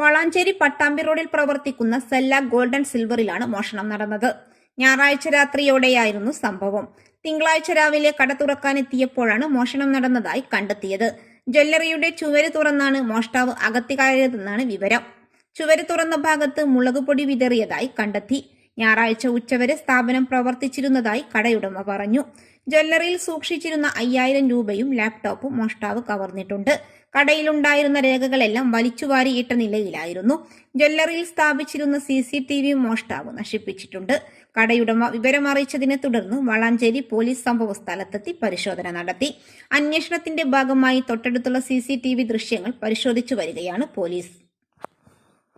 വളാഞ്ചേരി പട്ടാമ്പി റോഡിൽ പ്രവർത്തിക്കുന്ന സെല്ല ഗോൾഡൻ സിൽവറിലാണ് മോഷണം നടന്നത്. ഞായറാഴ്ച രാത്രിയോടെയായിരുന്നു സംഭവം. തിങ്കളാഴ്ച രാവിലെ കട തുറക്കാനെത്തിയപ്പോഴാണ് മോഷണം നടന്നതായി കണ്ടെത്തിയത്. ജ്വല്ലറിയുടെ ചുവര് തുറന്നാണ് മോഷ്ടാവ് അകത്തി കയറിയതെന്നാണ് വിവരം. ചുവര് തുറന്ന ഭാഗത്ത് മുളകുപൊടി വിതറിയതായി കണ്ടെത്തി. ഞായറാഴ്ച ഉച്ചവരെ സ്ഥാപനം പ്രവർത്തിച്ചിരുന്നതായി കടയുടമ പറഞ്ഞു. ജ്വല്ലറിയിൽ സൂക്ഷിച്ചിരുന്ന അയ്യായിരം രൂപയും ലാപ്ടോപ്പും മോഷ്ടാവ് കവർന്നിട്ടുണ്ട്. കടയിലുണ്ടായിരുന്ന രേഖകളെല്ലാം വലിച്ചുവാരിയിട്ട നിലയിലായിരുന്നു. ജ്വല്ലറിയിൽ സ്ഥാപിച്ചിരുന്ന സി സി ടി വി മോഷ്ടാവ് നശിപ്പിച്ചിട്ടുണ്ട്. കടയുടമ വിവരമറിയിച്ചതിനെ തുടർന്ന് വളാഞ്ചേരി പോലീസ് സംഭവ സ്ഥലത്തെത്തി പരിശോധന നടത്തി. അന്വേഷണത്തിന്റെ ഭാഗമായി തൊട്ടടുത്തുള്ള സി സി ദൃശ്യങ്ങൾ പരിശോധിച്ചു വരികയാണ് പോലീസ്.